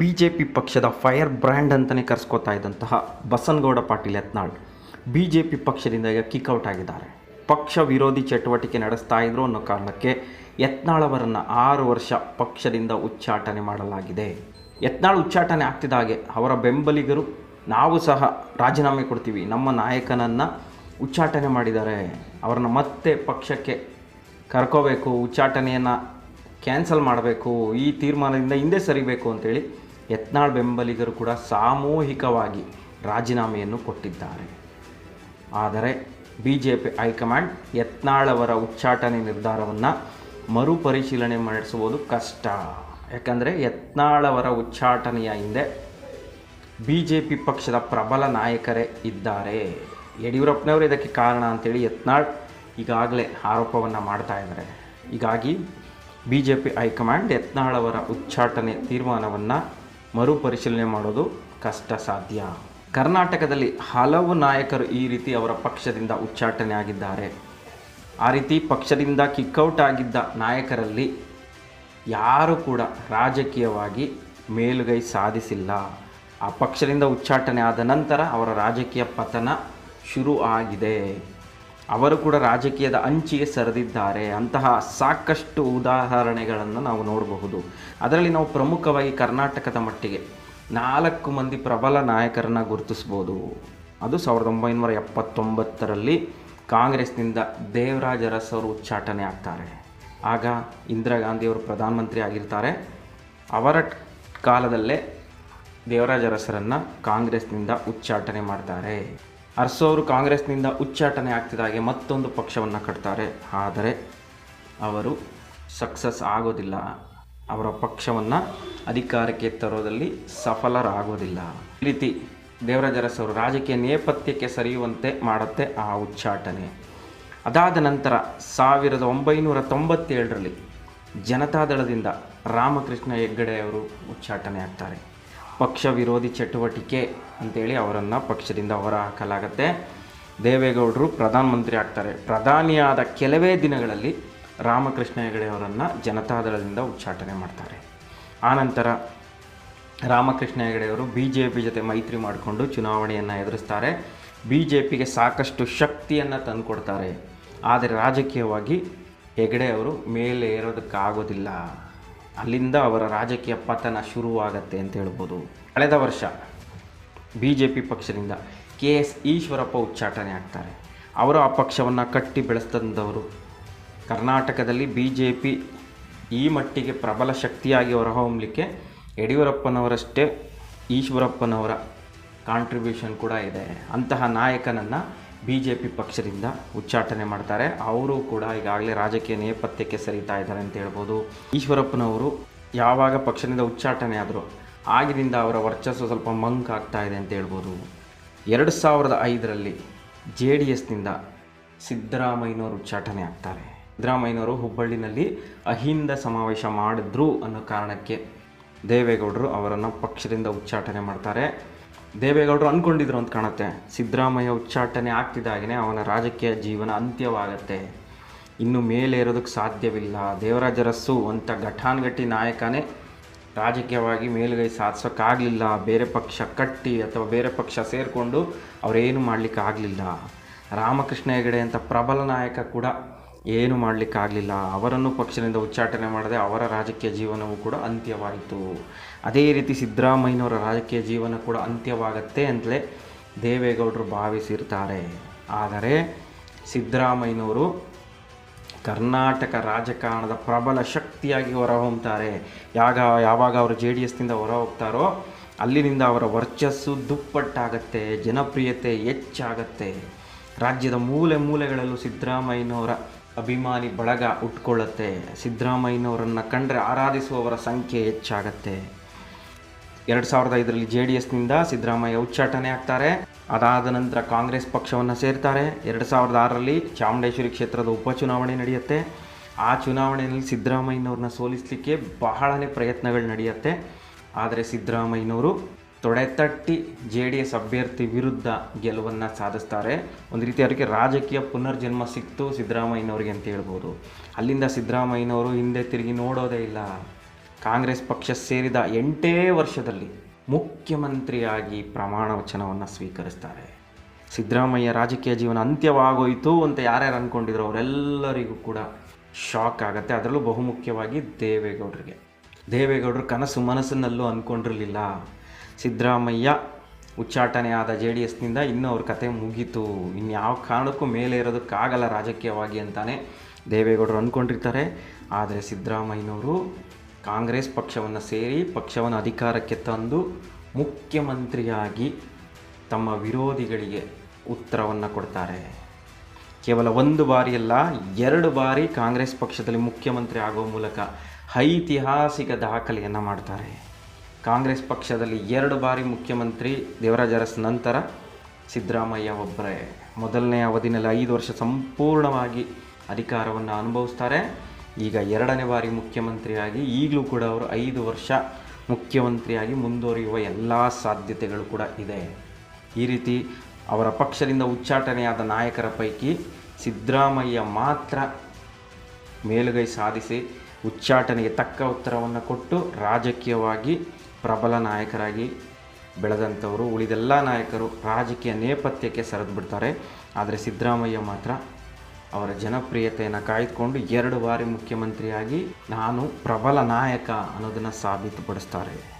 B J P ಪಕ್ಷದ fire brand ಅಂತಲೇ ಕರೆಸ್ಕೋತಾ ಇದ್ದಂತಹ Basanagouda Patil Yatnal B J P ಪಕ್ಷದಿಂದ ಈಗ ಕಿಕ್ಔಟ್ ಆಗಿದ್ದಾರೆ. ಪಕ್ಷ ವಿರೋಧಿ ಚಟುವಟಿಕೆ ನಡೆಸ್ತಾ ಇದ್ರು ಅನ್ನೋ ಕಾರಣಕ್ಕೆ ಯತ್ನಾಳ್ ಅವರನ್ನು ಆರು ವರ್ಷ ಪಕ್ಷದಿಂದ ಉಚ್ಚಾಟನೆ ಮಾಡಲಾಗಿದೆ. ಯತ್ನಾಳ್ ಉಚ್ಚಾಟನೆ ಆಗ್ತಿದ್ದ ಹಾಗೆ ಅವರ ಬೆಂಬಲಿಗರು ನಾವು ಸಹ ರಾಜೀನಾಮೆ ಕೊಡ್ತೀವಿ, ನಮ್ಮ ನಾಯಕನನ್ನು ಉಚ್ಚಾಟನೆ ಮಾಡಿದ್ದಾರೆ. ಅವರನ್ನು ಮತ್ತೆ ಪಕ್ಷಕ್ಕೆ ಕರ್ಕೋಬೇಕು, ಉಚ್ಚಾಟನೆಯನ್ನು ಕ್ಯಾನ್ಸಲ್ ಮಾಡಬೇಕು, ಈ ತೀರ್ಮಾನದಿಂದ ಹಿಂದೆ ಸರಿಬೇಕು ಅಂತೇಳಿ ಯತ್ನಾಳ್ ಬೆಂಬಲಿಗರು ಕೂಡ ಸಾಮೂಹಿಕವಾಗಿ ರಾಜೀನಾಮೆಯನ್ನು ಕೊಟ್ಟಿದ್ದಾರೆ. ಆದರೆ B J P high command Yatnal ಅವರ ಉಚ್ಚಾಟನೆ ನಿರ್ಧಾರವನ್ನು ಮರುಪರಿಶೀಲನೆ ಮಾಡಿಸುವುದು ಕಷ್ಟ. ಯಾಕಂದರೆ ಯತ್ನಾಳ್ ಅವರ ಉಚ್ಚಾಟನೆಯ ಹಿಂದೆ ಬಿ ಜೆ ಪಿ ಪಕ್ಷದ ಪ್ರಬಲ ನಾಯಕರೇ ಇದ್ದಾರೆ. ಯಡಿಯೂರಪ್ಪನವರು ಇದಕ್ಕೆ ಕಾರಣ ಅಂತೇಳಿ ಯತ್ನಾಳ್ ಈಗಾಗಲೇ ಆರೋಪವನ್ನು ಮಾಡ್ತಾ ಇದ್ದಾರೆ. ಹೀಗಾಗಿ B J P high command Yatnal ಅವರ ಉಚ್ಚಾಟನೆ ತೀರ್ಮಾನವನ್ನು ಮರುಪರಿಶೀಲನೆ ಮಾಡೋದು ಕಷ್ಟ ಸಾಧ್ಯ ಕರ್ನಾಟಕದಲ್ಲಿ ಹಲವು ನಾಯಕರು ಈ ರೀತಿ ಅವರ ಪಕ್ಷದಿಂದ ಉಚ್ಚಾಟನೆ ಆಗಿದ್ದಾರೆ ಆ ರೀತಿ ಪಕ್ಷದಿಂದ ಕಿಕ್ಔಟ್ ಆಗಿದ್ದ ನಾಯಕರಲ್ಲಿ ಯಾರು ಕೂಡ ರಾಜಕೀಯವಾಗಿ ಮೇಲುಗೈ ಸಾಧಿಸಿಲ್ಲ. ಆ ಪಕ್ಷದಿಂದ ಉಚ್ಚಾಟನೆ ಆದ ನಂತರ ಅವರ ರಾಜಕೀಯ ಪತನ ಶುರು ಆಗಿದೆ ಅವರು ಕೂಡ ರಾಜಕೀಯದ ಅಂಚಿಗೆ ಸರಿದಿದ್ದಾರೆ. ಅಂತಹ ಸಾಕಷ್ಟು ಉದಾಹರಣೆಗಳನ್ನು ನಾವು ನೋಡಬಹುದು. ಅದರಲ್ಲಿ ನಾವು ಪ್ರಮುಖವಾಗಿ ಕರ್ನಾಟಕದ ಮಟ್ಟಿಗೆ ನಾಲ್ಕು ಮಂದಿ ಪ್ರಬಲ ನಾಯಕರನ್ನು ಗುರುತಿಸ್ಬೋದು. ಅದು ಸಾವಿರದ ಒಂಬೈನೂರ ಎಪ್ಪತ್ತೊಂಬತ್ತರಲ್ಲಿ ಕಾಂಗ್ರೆಸ್ನಿಂದ ದೇವರಾಜ ಅರಸ್ ಅವರು ಉಚ್ಚಾಟನೆ ಆಗ್ತಾರೆ. ಆಗ ಇಂದಿರಾ ಗಾಂಧಿಯವರು ಪ್ರಧಾನಮಂತ್ರಿ ಆಗಿರ್ತಾರೆ. ಅವರ ಕಾಲದಲ್ಲೇ ದೇವರಾಜ ಅರಸರನ್ನು ಕಾಂಗ್ರೆಸ್ನಿಂದ ಉಚ್ಚಾಟನೆ ಮಾಡ್ತಾರೆ. ಅರಸು ಅವರು ಕಾಂಗ್ರೆಸ್ನಿಂದ ಉಚ್ಚಾಟನೆ ಆಗ್ತಿದ್ದ ಹಾಗೆ ಮತ್ತೊಂದು ಪಕ್ಷವನ್ನು ಕಟ್ತಾರೆ. ಆದರೆ ಅವರು ಸಕ್ಸಸ್ ಆಗೋದಿಲ್ಲ. ಅವರ ಪಕ್ಷವನ್ನು ಅಧಿಕಾರಕ್ಕೆ ತರೋದಲ್ಲಿ ಸಫಲರಾಗೋದಿಲ್ಲ. ಈ ರೀತಿ ದೇವರಾಜ ಅರಸ್ ಅವರು ರಾಜಕೀಯ ನೇಪಥ್ಯಕ್ಕೆ ಸರಿಯುವಂತೆ ಮಾಡುತ್ತೆ ಆ ಉಚ್ಚಾಟನೆ. ಅದಾದ ನಂತರ ಸಾವಿರದ ಒಂಬೈನೂರ ತೊಂಬತ್ತೇಳರಲ್ಲಿ ಜನತಾದಳದಿಂದ ರಾಮಕೃಷ್ಣ ಹೆಗ್ಗಡೆಯವರು ಉಚ್ಚಾಟನೆ ಆಗ್ತಾರೆ. ಪಕ್ಷ ವಿರೋಧಿ ಚಟುವಟಿಕೆ ಅಂತೇಳಿ ಅವರನ್ನು ಪಕ್ಷದಿಂದ ಹೊರಹಾಕಲಾಗತ್ತೆ. ದೇವೇಗೌಡರು ಪ್ರಧಾನಮಂತ್ರಿ ಆಗ್ತಾರೆ. ಪ್ರಧಾನಿಯಾದ ಕೆಲವೇ ದಿನಗಳಲ್ಲಿ ರಾಮಕೃಷ್ಣ ಹೆಗಡೆ ಅವರನ್ನು ಜನತಾದಳದಿಂದ ಉಚ್ಚಾಟನೆ ಮಾಡ್ತಾರೆ. ಆನಂತರ ರಾಮಕೃಷ್ಣ ಹೆಗಡೆಯವರು ಬಿ ಜೆ ಪಿ ಜೊತೆ ಮೈತ್ರಿ ಮಾಡಿಕೊಂಡು ಚುನಾವಣೆಯನ್ನು ಎದುರಿಸ್ತಾರೆ. ಬಿ ಜೆ ಪಿಗೆ ಸಾಕಷ್ಟು ಶಕ್ತಿಯನ್ನು ತಂದುಕೊಡ್ತಾರೆ. ಆದರೆ ರಾಜಕೀಯವಾಗಿ ಹೆಗಡೆ ಅವರು ಮೇಲೆ ಏರೋದಕ್ಕಾಗೋದಿಲ್ಲ. ಅಲ್ಲಿಂದ ಅವರ ರಾಜಕೀಯ ಪತನ ಶುರುವಾಗತ್ತೆ ಅಂತ ಹೇಳ್ಬೋದು. ಕಳೆದ ವರ್ಷ ಬಿ ಜೆ ಪಿ ಪಕ್ಷದಿಂದ ಕೆ ಎಸ್ ಈಶ್ವರಪ್ಪ ಉಚ್ಚಾಟನೆ ಆಗ್ತಾರೆ. ಅವರು ಆ ಪಕ್ಷವನ್ನು ಕಟ್ಟಿ ಬೆಳೆಸ್ತಂದವರು. ಕರ್ನಾಟಕದಲ್ಲಿ ಬಿ ಜೆ ಪಿ ಈ ಮಟ್ಟಿಗೆ ಪ್ರಬಲ ಶಕ್ತಿಯಾಗಿ ಹೊರಹೊಮ್ಮಲಿಕ್ಕೆ ಯಡಿಯೂರಪ್ಪನವರಷ್ಟೇ ಈಶ್ವರಪ್ಪನವರ ಕಾಂಟ್ರಿಬ್ಯೂಷನ್ ಕೂಡ ಇದೆ. ಅಂತಹ ನಾಯಕನನ್ನು ಬಿ ಜೆ ಪಿ ಪಕ್ಷದಿಂದ ಉಚ್ಚಾಟನೆ ಮಾಡ್ತಾರೆ. ಅವರು ಕೂಡ ಈಗಾಗಲೇ ರಾಜಕೀಯ ನೇಪಥ್ಯಕ್ಕೆ ಸರಿತಾ ಇದ್ದಾರೆ ಅಂತ ಹೇಳ್ಬೋದು. ಈಶ್ವರಪ್ಪನವರು ಯಾವಾಗ ಪಕ್ಷದಿಂದ ಉಚ್ಚಾಟನೆ ಆದರೂ ಆಗಿನಿಂದ ಅವರ ವರ್ಚಸ್ಸು ಸ್ವಲ್ಪ ಮಂಕ್ ಆಗ್ತಾ ಇದೆ ಅಂತ ಹೇಳ್ಬೋದು. ಎರಡು ಸಾವಿರದ ಐದರಲ್ಲಿ ಜೆ ಡಿ ಎಸ್ನಿಂದ ಸಿದ್ದರಾಮಯ್ಯನವರು ಉಚ್ಚಾಟನೆ ಆಗ್ತಾರೆ. ಸಿದ್ದರಾಮಯ್ಯನವರು ಹುಬ್ಬಳ್ಳಿನಲ್ಲಿ ಅಹಿಂದ ಸಮಾವೇಶ ಮಾಡಿದ್ರು ಅನ್ನೋ ಕಾರಣಕ್ಕೆ ದೇವೇಗೌಡರು ಅವರನ್ನು ಪಕ್ಷದಿಂದ ಉಚ್ಚಾಟನೆ ಮಾಡ್ತಾರೆ. ದೇವೇಗೌಡರು ಅಂದ್ಕೊಂಡಿದ್ರು ಅಂತ ಕಾಣುತ್ತೆ. ಸಿದ್ದರಾಮಯ್ಯ ಉಚ್ಚಾಟನೆ ಆಗ್ತಿದ್ದಾಗೇ ಅವನ ರಾಜಕೀಯ ಜೀವನ ಅಂತ್ಯವಾಗತ್ತೆ. ಇನ್ನು ಮೇಲೇರೋದಕ್ಕೆ ಸಾಧ್ಯವಿಲ್ಲ. ದೇವರಾಜರಸ್ಸು ಅಂತ ಘಟಾನ್ಘಟಿ ನಾಯಕನೇ ರಾಜಕೀಯವಾಗಿ ಮೇಲುಗೈ ಸಾಧಿಸೋಕ್ಕಾಗಲಿಲ್ಲ. ಬೇರೆ ಪಕ್ಷ ಕಟ್ಟಿ ಅಥವಾ ಬೇರೆ ಪಕ್ಷ ಸೇರಿಕೊಂಡು ಅವರೇನು ಮಾಡಲಿಕ್ಕೆ ಆಗಲಿಲ್ಲ ರಾಮಕೃಷ್ಣ ಹೆಗಡೆ ಅಂತ ಪ್ರಬಲ ನಾಯಕ ಕೂಡ ಏನು ಮಾಡಲಿಕ್ಕಾಗಲಿಲ್ಲ. ಅವರನ್ನು ಪಕ್ಷದಿಂದ ಉಚ್ಚಾಟನೆ ಮಾಡದೆ ಅವರ ರಾಜಕೀಯ ಜೀವನವೂ ಕೂಡ ಅಂತ್ಯವಾಯಿತು. ಅದೇ ರೀತಿ ಸಿದ್ದರಾಮಯ್ಯನವರ ರಾಜಕೀಯ ಜೀವನ ಕೂಡ ಅಂತ್ಯವಾಗತ್ತೆ ಅಂತಲೇ ದೇವೇಗೌಡರು ಭಾವಿಸಿರ್ತಾರೆ. ಆದರೆ ಸಿದ್ದರಾಮಯ್ಯನವರು ಕರ್ನಾಟಕ ರಾಜಕಾರಣದ ಪ್ರಬಲ ಶಕ್ತಿಯಾಗಿ ಹೊರಹೊಮ್ತಾರೆ. ಯಾಗ, ಯಾವಾಗ ಅವರು ಜೆ ಡಿ ಎಸ್ನಿಂದ ಹೊರ ಹೋಗ್ತಾರೋ ಅಲ್ಲಿನಿಂದ ಅವರ ವರ್ಚಸ್ಸು ದುಪ್ಪಟ್ಟಾಗತ್ತೆ, ಜನಪ್ರಿಯತೆ ಹೆಚ್ಚಾಗತ್ತೆ. ರಾಜ್ಯದ ಮೂಲೆ ಮೂಲೆಗಳಲ್ಲೂ ಸಿದ್ದರಾಮಯ್ಯನವರ ಅಭಿಮಾನಿ ಬಳಗ ಉಟ್ಕೊಳ್ಳುತ್ತೆ. ಸಿದ್ದರಾಮಯ್ಯನವರನ್ನು ಕಂಡರೆ ಆರಾಧಿಸುವವರ ಸಂಖ್ಯೆ ಹೆಚ್ಚಾಗತ್ತೆ. ಎರಡು ಸಾವಿರದ ಐದರಲ್ಲಿ ಜೆ ಡಿ ಎಸ್ನಿಂದ ಸಿದ್ದರಾಮಯ್ಯ ಉಚ್ಚಾಟನೆ ಆಗ್ತಾರೆ. ಅದಾದ ನಂತರ ಕಾಂಗ್ರೆಸ್ ಪಕ್ಷವನ್ನು ಸೇರ್ತಾರೆ. ಎರಡು ಸಾವಿರದ ಆರರಲ್ಲಿ ಚಾಮುಂಡೇಶ್ವರಿ ಕ್ಷೇತ್ರದ ಉಪಚುನಾವಣೆ ನಡೆಯುತ್ತೆ. ಆ ಚುನಾವಣೆಯಲ್ಲಿ ಸಿದ್ದರಾಮಯ್ಯನವ್ರನ್ನ ಸೋಲಿಸಲಿಕ್ಕೆ ಬಹಳನೇ ಪ್ರಯತ್ನಗಳು ನಡೆಯುತ್ತೆ. ಆದರೆ ಸಿದ್ದರಾಮಯ್ಯನವರು ತೊಡೆತಟ್ಟಿ ಜೆ ಡಿ ಎಸ್ ಅಭ್ಯರ್ಥಿ ವಿರುದ್ಧ ಗೆಲುವನ್ನು ಸಾಧಿಸ್ತಾರೆ. ಒಂದು ರೀತಿ ಅವರಿಗೆ ರಾಜಕೀಯ ಪುನರ್ಜನ್ಮ ಸಿಕ್ತು ಸಿದ್ದರಾಮಯ್ಯನವ್ರಿಗೆ ಅಂತ ಹೇಳ್ಬೋದು. ಅಲ್ಲಿಂದ ಸಿದ್ದರಾಮಯ್ಯನವರು ಹಿಂದೆ ತಿರುಗಿ ನೋಡೋದೇ ಇಲ್ಲ. ಕಾಂಗ್ರೆಸ್ ಪಕ್ಷ ಸೇರಿದ ಎಂಟೇ ವರ್ಷದಲ್ಲಿ ಮುಖ್ಯಮಂತ್ರಿಯಾಗಿ ಪ್ರಮಾಣ ವಚನವನ್ನು ಸ್ವೀಕರಿಸ್ತಾರೆ. ಸಿದ್ದರಾಮಯ್ಯ ರಾಜಕೀಯ ಜೀವನ ಅಂತ್ಯವಾಗೋಯಿತು ಅಂತ ಯಾರ್ಯಾರು ಅಂದ್ಕೊಂಡಿದ್ರು ಅವರೆಲ್ಲರಿಗೂ ಕೂಡ ಶಾಕ್ ಆಗುತ್ತೆ. ಅದರಲ್ಲೂ ಬಹುಮುಖ್ಯವಾಗಿ ದೇವೇಗೌಡರಿಗೆ. ದೇವೇಗೌಡರು ಕನಸು ಮನಸ್ಸಿನಲ್ಲೂ ಅಂದ್ಕೊಂಡಿರಲಿಲ್ಲ ಸಿದ್ದರಾಮಯ್ಯ ಉಚ್ಚಾಟನೆಯಾದ ಜೆ ಡಿ ಎಸ್ನಿಂದ ಇನ್ನೂ ಅವ್ರ ಕತೆ ಮುಗೀತು. ಇನ್ಯಾವ ಕಾರಣಕ್ಕೂ ಮೇಲೆ ಇರೋದಕ್ಕಾಗಲ್ಲ ರಾಜಕೀಯವಾಗಿ ಅಂತಾನೆ ದೇವೇಗೌಡರು ಅಂದ್ಕೊಂಡಿರ್ತಾರೆ ಆದರೆ ಸಿದ್ದರಾಮಯ್ಯನವರು ಕಾಂಗ್ರೆಸ್ ಪಕ್ಷವನ್ನು ಸೇರಿ ಪಕ್ಷವನ್ನು ಅಧಿಕಾರಕ್ಕೆ ತಂದು ಮುಖ್ಯಮಂತ್ರಿಯಾಗಿ ತಮ್ಮ ವಿರೋಧಿಗಳಿಗೆ ಉತ್ತರವನ್ನು ಕೊಡ್ತಾರೆ. ಕೇವಲ ಒಂದು ಬಾರಿಯಲ್ಲ ಎರಡು ಬಾರಿ ಕಾಂಗ್ರೆಸ್ ಪಕ್ಷದಲ್ಲಿ ಮುಖ್ಯಮಂತ್ರಿ ಆಗುವ ಮೂಲಕ ಐತಿಹಾಸಿಕ ದಾಖಲೆಯನ್ನು ಮಾಡ್ತಾರೆ. ಕಾಂಗ್ರೆಸ್ ಪಕ್ಷದಲ್ಲಿ ಎರಡು ಬಾರಿ ಮುಖ್ಯಮಂತ್ರಿ ದೇವರಾಜ ಅರಸ್ ನಂತರ ಸಿದ್ದರಾಮಯ್ಯ ಒಬ್ಬರೇ. ಮೊದಲನೇ ಅವಧಿನಲ್ಲಿ ಐದು ವರ್ಷ ಸಂಪೂರ್ಣವಾಗಿ ಅಧಿಕಾರವನ್ನು ಅನುಭವಿಸ್ತಾರೆ. ಈಗ ಎರಡನೇ ಬಾರಿ ಮುಖ್ಯಮಂತ್ರಿಯಾಗಿ ಈಗಲೂ ಕೂಡ ಅವರು ಐದು ವರ್ಷ ಮುಖ್ಯಮಂತ್ರಿಯಾಗಿ ಮುಂದುವರಿಯುವ ಎಲ್ಲ ಸಾಧ್ಯತೆಗಳು ಕೂಡ ಇದೆ. ಈ ರೀತಿ ಅವರ ಪಕ್ಷದಿಂದ ಉಚ್ಚಾಟನೆಯಾದ ನಾಯಕರ ಪೈಕಿ ಸಿದ್ದರಾಮಯ್ಯ ಮಾತ್ರ ಮೇಲುಗೈ ಸಾಧಿಸಿ ಉಚ್ಚಾಟನೆಗೆ ತಕ್ಕ ಉತ್ತರವನ್ನು ಕೊಟ್ಟು ರಾಜಕೀಯವಾಗಿ ಪ್ರಬಲ ನಾಯಕರಾಗಿ ಬೆಳೆದಂಥವರು, ಉಳಿದೆಲ್ಲ ನಾಯಕರು ರಾಜಕೀಯ ನೇಪಥ್ಯಕ್ಕೆ ಸರಿದು ಬಿಡ್ತಾರೆ. ಆದರೆ ಸಿದ್ದರಾಮಯ್ಯ ಮಾತ್ರ ಅವರ ಜನಪ್ರಿಯತೆಯನ್ನು ಕಾಯ್ದುಕೊಂಡು ಎರಡು ಬಾರಿ ಮುಖ್ಯಮಂತ್ರಿಯಾಗಿ ನಾನು ಪ್ರಬಲ ನಾಯಕ ಅನ್ನೋದನ್ನು ಸಾಬೀತುಪಡಿಸ್ತಾರೆ.